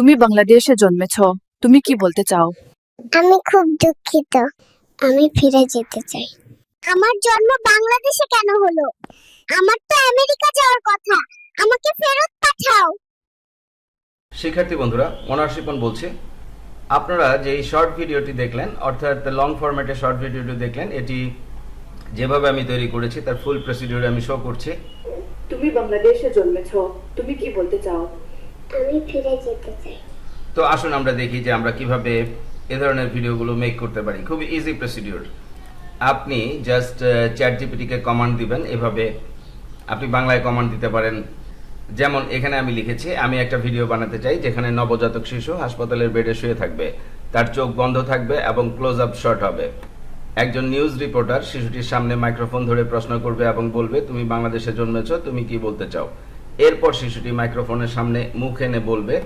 তুমি বাংলাদেশে জন্মেছ তুমি কি বলতে চাও? আমি খুব দুঃখিত আমি ফিরে যেতে চাই। আমার জন্ম বাংলাদেশে কেন হলো? আমার তো আমেরিকা যাওয়ার কথা আমাকে ফেরত পাঠাও। শিক্ষার্থী বন্ধুরা মনোহর শিপন বলছি। আপনারা যে এই শর্ট ভিডিওটি দেখলেন অর্থাৎ লং ফরম্যাটে শর্ট ভিডিওটি দেখলেন এটি যেভাবে আমি তৈরি করেছি তার ফুল প্রসিডিওর আমি শো করছি। তুমি বাংলাদেশে জন্মেছ তুমি কি বলতে চাও? আমি ফিরে যেতে চাই। তো আসুন আমরা দেখি যে আমরা কীভাবে এ ধরনের ভিডিওগুলো মেক করতে পারি। খুব ইজি প্রসিডিওর আপনি জাস্ট চ্যাট জিপিটিকে কমান্ড দিবেন। এভাবে আপনি বাংলায় কমান্ড দিতে পারেন। যেমন এখানে আমি লিখেছি, আমি একটা ভিডিও বানাতে চাই যেখানে নবজাতক শিশু হাসপাতালের বেডে শুয়ে থাকবে। তার চোখ বন্ধ থাকবে এবং ক্লোজ আপ শট হবে। একজন নিউজ রিপোর্টার শিশুটির সামনে মাইক্রোফোন ধরে প্রশ্ন করবে এবং বলবে, তুমি বাংলাদেশে জন্মেছ, তুমি কি বলতে চাও? এরপর শিশুটি মাইক্রোফোনের সামনে মুখ এনে বলবে,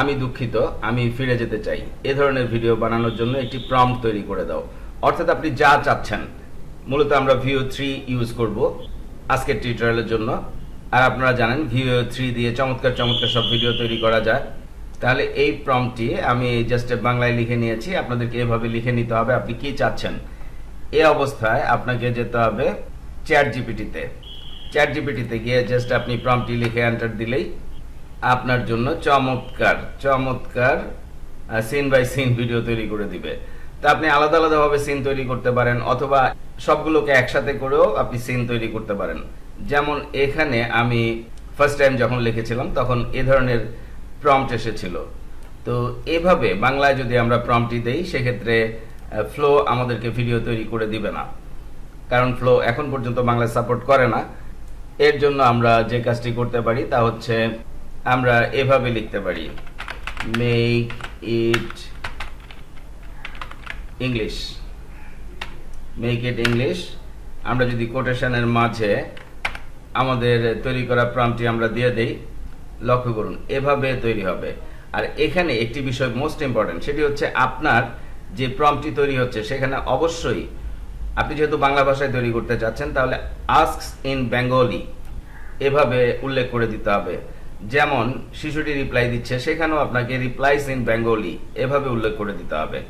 আমি দুঃখিত, আমি ফিরে যেতে চাই। এ ধরনের ভিডিও বানানোর জন্য একটি প্রম্পট তৈরি করে দাও। অর্থাৎ আপনি যা চাচ্ছেন। মূলত আমরা ভিও থ্রি ইউজ করব আজকের টিউটোরিয়ালের জন্য। আর আপনারা জানেন ভিও থ্রি দিয়ে চমৎকার চমৎকার সব ভিডিও তৈরি করা যায়। তাহলে এই প্রম্পটটি আমি জাস্ট বাংলায় লিখে নিয়েছি। আপনাদেরকে এভাবে লিখে নিতে হবে, আপনি কি চাচ্ছেন? এ অবস্থায় আপনাকে যেতে হবে চ্যাট জিপিটিতে চ্যাট জিপিটিতে গিয়ে জাস্ট আপনি প্রম্পটটি লিখে এন্টার দিলেই আপনার জন্য চমৎকার চমৎকার সিন বাই সিন ভিডিও তৈরি করে দিবে। তা আপনি আলাদা আলাদাভাবে সিন তৈরি করতে পারেন, অথবা সবগুলোকে একসাথে করেও আপনি সিন তৈরি করতে পারেন। যেমন এখানে আমি ফার্স্ট টাইম যখন লিখেছিলাম, তখন এ ধরনের প্রম্পট এসেছিল। তো এভাবে বাংলায় যদি আমরা প্রম্পটটি দেই, সেক্ষেত্রে ফ্লো আমাদেরকে ভিডিও তৈরি করে দিবে না। কারণ ফ্লো এখন পর্যন্ত বাংলায় সাপোর্ট করে না। এর জন্য আমরা যে কাজটি করতে পারি তা হচ্ছে আমরা এভাবে লিখতে পারি। Make it English make it English আমরা যদি কোটেশনের মাঝে আমাদের তৈরি করা প্রম্পটটি আমরা দিয়ে দেই, লক্ষ্য করুন, এভাবে তৈরি হবে। আর এখানে একটি বিষয় মোস্ট ইম্পর্টেন্ট সেটি হচ্ছে আপনার যে প্রম্পটটি তৈরি হচ্ছে, সেখানে অবশ্যই আপনি যেহেতু বাংলা ভাষায় তৈরি করতে চাচ্ছেন, তাহলে আস্ক ইন বেঙ্গলি এভাবে উল্লেখ করে দিতে হবে। যেমন, শিশুটি রিপ্লাই দিচ্ছে, সেখানেও আপনাকে রিপ্লাইস ইন বেঙ্গলি এভাবে উল্লেখ করে দিতে হবে।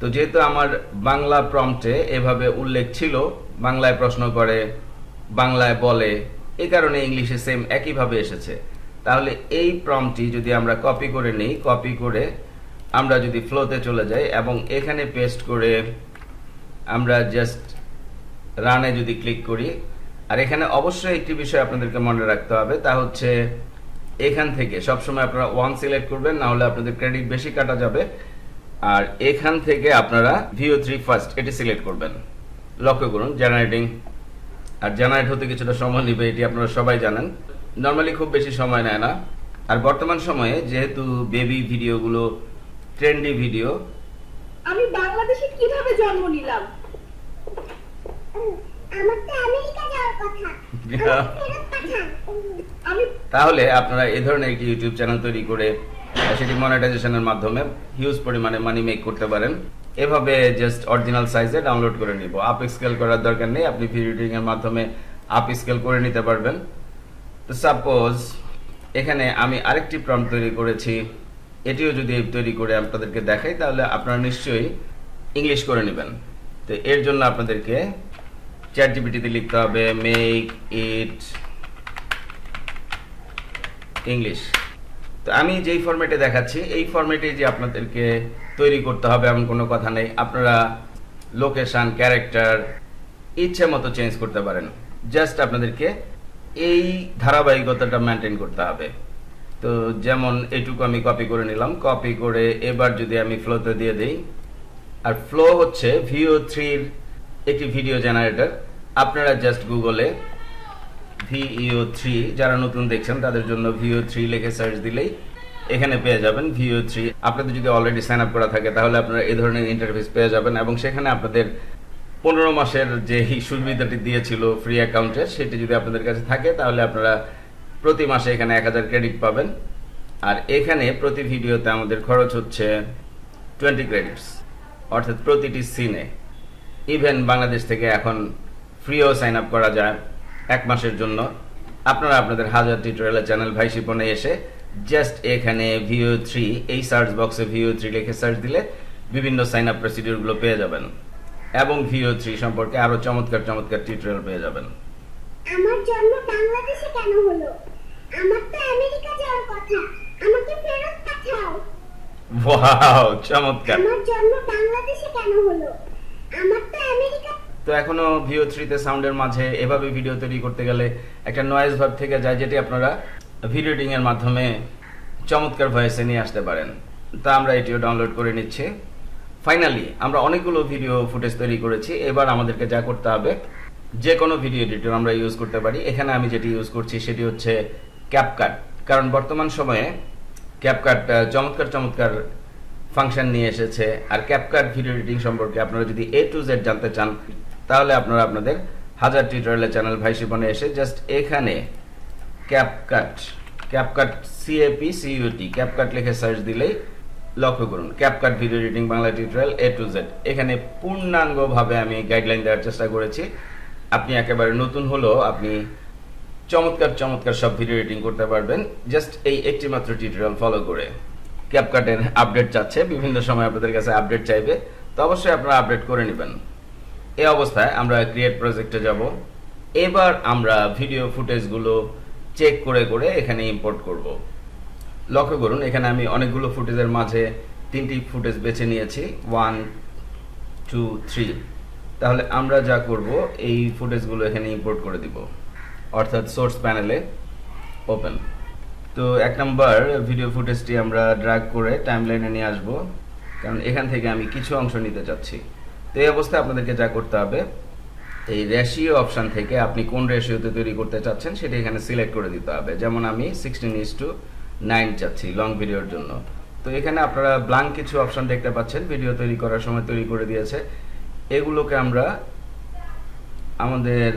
তো যেহেতু আমার বাংলা প্রম্পটে এভাবে উল্লেখ ছিল, বাংলায় প্রশ্ন করে, বাংলায় বলে এই কারণে ইংলিশে সেম একইভাবে এসেছে। তাহলে এই প্রম্পটটি যদি আমরা কপি করে নিই কপি করে আমরা যদি ফ্লোতে চলে যাই এবং এখানে পেস্ট করে আমরা জাস্ট রানে যদি ক্লিক করি আর এখানে অবশ্যই একটি বিষয় আপনাদেরকে মনে রাখতে হবে, তা হচ্ছে এখান থেকে সবসময় আপনারা ওয়ান সিলেক্ট করবেন, না হলে আপনাদের ক্রেডিট বেশি কাটা যাবে। আর এখান থেকে আপনারা ভিও থ্রি ফার্স্ট এটি সিলেক্ট করবেন। লক্ষ্য করুন জেনারেটিং আর জেনারেট হতে কিছুটা সময় নেবে, এটি আপনারা সবাই জানেন। নর্মালি খুব বেশি সময় নেয় না। আর বর্তমান সময়ে যেহেতু বেবি ভিডিওগুলো ট্রেন্ডি ভিডিও আমি বাংলাদেশে কীভাবে জন্ম নিলাম? তাহলে আপনারা এই ধরনের একটি ইউটিউব চ্যানেল তৈরি করে সেটি মনিটাইজেশনের মাধ্যমে হিউজ পরিমাণে মানি মেক করতে পারেন। এভাবে জাস্ট অরিজিনাল সাইজে ডাউনলোড করে নিব। আপ স্কেল করার দরকার নেই আপনি ভিডিও এডিটিং এর মাধ্যমে আপ স্কেল করে নিতে পারবেন। তো সাপোজ এখানে আমি আরেকটি প্রম্পট তৈরি করেছি। এটিও যদি তৈরি করে আপনাদেরকে দেখাই তাহলে আপনারা নিশ্চয়ই ইংলিশ করে নেবেন। তো এর জন্য আপনাদেরকে চ্যাট জিপিটিতে লিখতে হবে মেক ইট ইংলিশ তো আমি যেই ফরম্যাটে দেখাচ্ছি, এই ফরম্যাটে যে আপনাদেরকে তৈরি করতে হবে এমন কোনো কথা নেই। আপনারা লোকেশন ক্যারেক্টার ইচ্ছে মতো চেঞ্জ করতে পারেন। জাস্ট আপনাদেরকে এই ধারাবাহিকতাটা মেনটেন করতে হবে। তো যেমন এইটুকু আমি কপি করে নিলাম। কপি করে এবার যদি আমি ফ্লোতে দিয়ে দিই, আর ফ্লো হচ্ছে ভিও থ্রির একটি ভিডিও জেনারেটর আপনারা জাস্ট গুগলে ভিও থ্রি যারা নতুন দেখছেন, তাদের জন্য ভিও থ্রি লিখে সার্চ দিলেই এখানে পেয়ে যাবেন ভিও থ্রি আপনাদের যদি অলরেডি সাইন আপ করা থাকে, তাহলে আপনারা এই ধরনের ইন্টারফেস পেয়ে যাবেন এবং সেখানে আপনাদের পনেরো মাসের যে সুবিধাটি দিয়েছিল ফ্রি অ্যাকাউন্টের সেটি যদি আপনাদের কাছে থাকে, তাহলে আপনারা প্রতি মাসে এখানে এক হাজার ক্রেডিট পাবেন। আর এখানে প্রতি ভিডিওতে আমাদের খরচ হচ্ছে টোয়েন্টি ক্রেডিটস অর্থাৎ প্রতিটি সিনে ইভেন বাংলাদেশ থেকে এখন ফ্রিও সাইন আপ করা যায় এক মাসের জন্য। আপনারা আপনাদের হাজার টিউটোরিয়ালের চ্যানেল ভাই শিপনে এসে জাস্ট এখানে ভিও থ্রি এই সার্চ বক্সে ভিও থ্রি লিখে সার্চ দিলে বিভিন্ন সাইন আপ প্রসিডিউরগুলো পেয়ে যাবেন। এবং ভিও থ্রি সম্পর্কে আরও চমৎকার চমৎকার টিউটোরিয়াল পেয়ে যাবেন। আমার জন্ম বাংলাদেশে কেন হলো? আমার তো আমেরিকা যাওয়ার কথা। আমাকে ফেরত পাঠাও। ওয়াও চমৎকার। আমার জন্ম বাংলাদেশে কেন হলো? তো এখনও ভিও থ্রিতে সাউন্ডের মাঝে এভাবে ভিডিও তৈরি করতে গেলে একটা নয়েজ ভাব থেকে যায় যেটি আপনারা ভিডিও এডিটিং এর মাধ্যমে চমৎকার ভয়েসে নিয়ে আসতে পারেন। তা আমরা এটিও ডাউনলোড করে নিচ্ছি। ফাইনালি আমরা অনেকগুলো ভিডিও ফুটেজ তৈরি করেছি। এবার আমাদেরকে যা করতে হবে যে কোনো ভিডিও এডিটর আমরা ইউজ করতে পারি। এখানে আমি যেটি ইউজ করছি সেটি হচ্ছে ক্যাপকাট কারণ বর্তমান সময়ে ক্যাপকাট চমৎকার চমৎকার ফাংশন নিয়ে এসেছে। আর ক্যাপকাট ভিডিও এডিটিং সম্পর্কে আপনারা যদি এ টু জেড জানতে চান তাহলে আপনারা আপনাদের হাজার টিউটোরিয়ালের চ্যানেল ভাই শিপনে এসে জাস্ট এখানে CapCut CapCut CAP CUT CapCut লিখে সার্চ দিলেই লক্ষ্য করুন। CapCut video editing Bangla tutorial A to Z এখানে পূর্ণাঙ্গভাবে আমি গাইডলাইন দেওয়ার চেষ্টা করেছি। আপনি একেবারে নতুন হলেও আপনি চমৎকার চমৎকার সব ভিডিও এডিটিং করতে পারবেন। জাস্ট এই একটি মাত্র টিউটোরিয়াল ফলো করে। ক্যাপকাটের আপডেট চাচ্ছে। বিভিন্ন সময় আপনাদের কাছে আপডেট চাইবে। তো অবশ্যই আপনারা আপডেট করে নেবেন। এই অবস্থায় আমরা ক্রিয়েট প্রজেক্টে যাব। এবার আমরা ভিডিও ফুটেজগুলো চেক করে করে এখানে ইম্পোর্ট করব। লক্ষ্য করুন, এখানে আমি অনেকগুলো ফুটেজের মাঝে তিনটি ফুটেজ বেছে নিয়েছি। ওয়ান টু থ্রি তাহলে আমরা যা করব, এই ফুটেজগুলো এখানে ইম্পোর্ট করে দিব। অর্থাৎ সোর্স প্যানেলে ওপেন তো এক নম্বর ভিডিও ফুটেজটি আমরা ড্রাগ করে টাইমলাইনে নিয়ে আসব। কারণ এখান থেকে আমি কিছু অংশ নিতে চাচ্ছি। তো এই অবস্থায় আপনাদেরকে যা করতে হবে এই রেশিও অপশন থেকে আপনি কোন রেশিওতে তৈরি করতে চাচ্ছেন সেটা এখানে সিলেক্ট করে দিতে হবে। যেমন আমি সিক্সটিন ইস টু নাইন চাচ্ছি লং ভিডিওর জন্য। তো এখানে আপনারা ব্লাঙ্ক কিছু অপশন দেখতে পাচ্ছেন ভিডিও তৈরি করার সময় তৈরি করে দিয়েছে। এগুলোকে আমরা আমাদের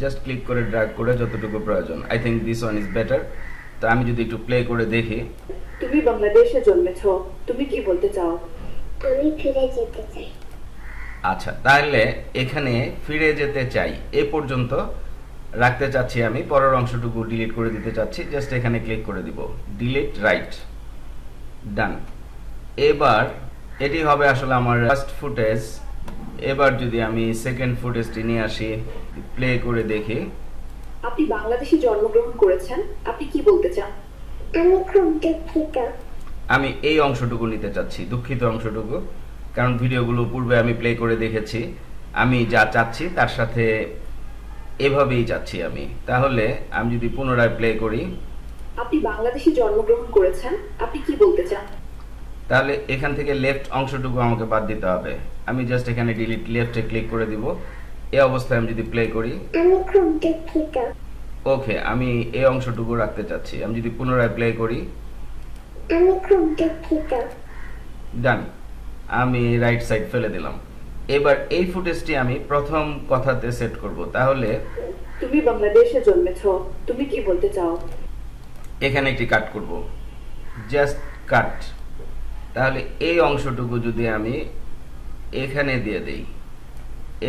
জাস্ট ক্লিক করে ড্রাগ করে যতটুকু প্রয়োজন। I think this one is better তো আমি যদি একটু প্লে করে দেখি। তুমি বাংলাদেশে জন্মেছ তুমি কি বলতে চাও? আমি ফিরে যেতে চাই। আচ্ছা তাহলে এখানে ফিরে যেতে চাই। এ পর্যন্ত রাখতে চাচ্ছি আমি পরের অংশটুকু ডিলিট করে দিতে চাচ্ছি জাস্ট এখানে ক্লিক করে দিব। ডিলিট রাইট ডান এবার এটি হবে আসলে আমার ফার্স্ট ফুটেজ এবার যদি আমি সেকেন্ড ফুটেজটি নিয়ে আসি প্লে করে দেখি। আপনি বাংলাদেশে জন্মগ্রহণ করেছেন আপনি কি বলতে চান? আমি খুব দুঃখিত আমি এই অংশটুকু নিতে চাচ্ছি দুঃখিত অংশটুকু। কারণ ভিডিওগুলো পূর্বে আমি প্লে করে দেখেছি। আমি যা চাচ্ছি তার সাথে এভাবেই চাচ্ছি আমি। তাহলে আমি যদি পুনরায় প্লে করি। আপনি বাংলাদেশে জন্মগ্রহণ করেছেন আপনি কি বলতে চান? তাহলে এখান থেকে লেফট অংশটুকু আমাকে বাদ দিতে হবে। আমি জাস্ট এখানে ডিলিট লেফটে ক্লিক করে দিব। এই অবস্থায় আমি যদি প্লে করি। ওকে আমি এই অংশটুকু রাখতে চাচ্ছি। আমি যদি পুনরায় প্লে করি। ডান আমি রাইট সাইড ফেলে দিলাম। এবার এই ফুটেজটি আমি প্রথম কথাতে সেট করব তাহলে তুমি বাংলাদেশে জন্মেছ তুমি কি বলতে চাও? এখানে একটি কাট করব। জাস্ট কাট তাহলে এই অংশটুকু যদি আমি এখানে দিয়ে দেই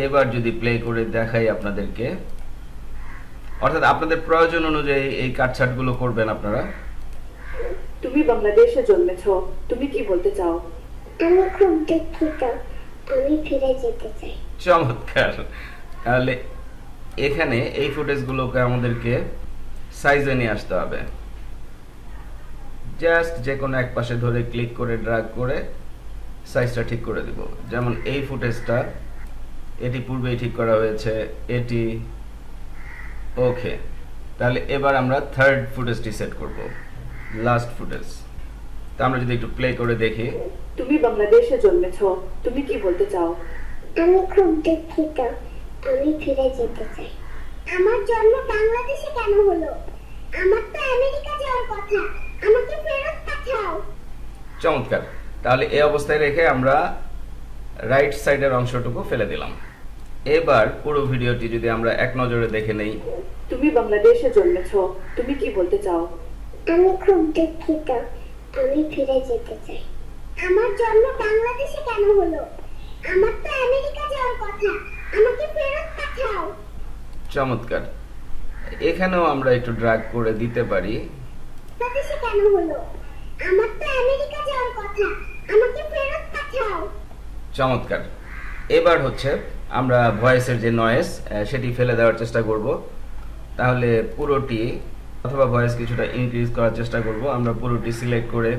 এবার যদি প্লে করে দেখাই আপনাদেরকে। অর্থাৎ আপনাদের প্রয়োজন অনুযায়ী এই কাটছাটগুলো করবেন আপনারা। তুমি বাংলাদেশে জন্মেছ তুমি কি বলতে চাও? আমি খুব দুঃখিত আমি ফিরে যেতে চাই। চমৎকার। তাহলে এখানে এই ফুটেজগুলোকে আমাদেরকে সাইজে নিয়ে আসতে হবে। জাস্ট যে কোনো এক পাশে ধরে ক্লিক করে ড্রাগ করে সাইজটা ঠিক করে দিব। যেমন এই ফুটেজটা এটি পূর্বেই ঠিক করা হয়েছে, এটি ওকে তাহলে এবার আমরা থার্ড ফুটেজটি সেট করব। লাস্ট ফুটেজ তা আমরা যদি একটু প্লে করে দেখি। তুমি বাংলাদেশে জন্মেছ তুমি কি বলতে চাও? আমি খুব দুঃখিত আমি ফিরে যেতে চাই। আমার জন্ম বাংলাদেশে কেন হলো? আমার তো আমেরিকা যাওয়ার কথা আমাকে ফেরত পাঠাও। চমৎকার। তাহলে এই অবস্থায় রেখে আমরা রাইট সাইডের অংশটুকু ফেলে দিলাম। এবার পুরো ভিডিওটি যদি আমরা এক নজরে দেখে নেই। তুমি বাংলাদেশে জন্মেছ তুমি কি বলতে চাও? আমি খুব দুঃখিত আমি ফিরে যেতে চাই। আমার জন্ম বাংলাদেশে কেন হলো? আমার তো আমেরিকা যাওয়ার কথা। আমাকে ফেরত পাঠাও। চমৎকার। এখানেও আমরা একটু ড্রাগ করে দিতে পারি। বাংলাদেশে কেন হলো? আমার তো আমেরিকা যাওয়ার কথা। আমাকে ফেরত পাঠাও। চমৎকার। এবার হচ্ছে আমরা ভয়েসের যে নয়েস সেটি ফেলে দেওয়ার চেষ্টা করব। তাহলে পুরোটি অথবা ভয়েস কিছুটা ইনক্রিজ করার চেষ্টা করব। আমরা পুরোটি সিলেক্ট করে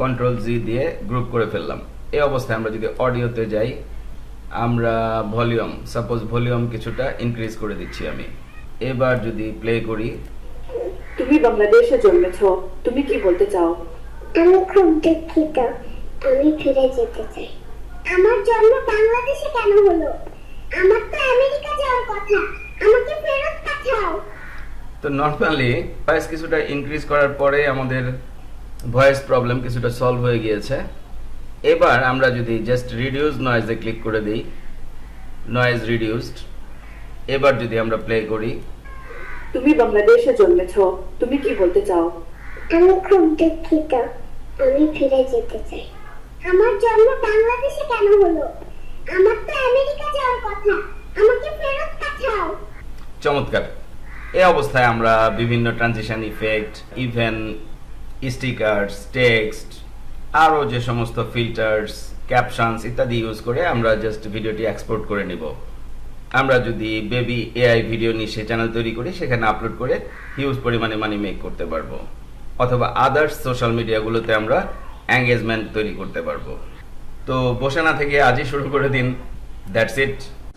কন্ট্রোল জি দিয়ে গ্রুপ করে ফেললাম। এই অবস্থায় আমরা যদি অডিওতে যাই আমরা ভলিউম সাপোজ ভলিউম কিছুটা ইনক্রিজ করে দিচ্ছি আমি। এবার যদি প্লে করি। তুমি বাংলাদেশে জন্মেছ তুমি কি বলতে চাও? আমি খুব দুঃখিত আমি ফিরে যেতে চাই। আমার জন্ম বাংলাদেশে কেন হলো? আমার তো আমেরিকা যাওয়ার কথা আমাকে ফেরত পাঠাও। তো নর্মালি ভয়েস কিছুটা ইনক্রিজ করার পরে আমাদের ভয়েস প্রবলেম কিছুটা সলভ হয়ে গিয়েছে। এবার আমরা যদি জাস্ট রিডিউস নয়েজে ক্লিক করে দিই নয়েজ রিডিউসড এবার যদি আমরা প্লে করি। তুমি বাংলাদেশে জন্মেছ তুমি কি বলতে চাও? আমি খুব দুঃখিত আমি ফিরে যেতে চাই। আমার জন্ম বাংলাদেশে কেন হলো? আমার তো আমেরিকা যাওয়ার কথা আমাকে ফেরত পাঠাও। চমৎকার। এই অবস্থায় আমরা বিভিন্ন transition effect even stickers text আরও যে সমস্ত ফিল্টার্স ক্যাপশনস ইত্যাদি ইউজ করে আমরা জাস্ট ভিডিওটি এক্সপোর্ট করে নিব। আমরা যদি বেবি এআই ভিডিও নিয়ে সে চ্যানেল তৈরি করি, সেখানে আপলোড করে হিউজ পরিমাণে মানি মেক করতে পারব। অথবা আদার্স সোশ্যাল মিডিয়াগুলোতে আমরা এঙ্গেজমেন্ট তৈরি করতে পারব। তো বসে না থেকে আজই শুরু করে দিন। That's it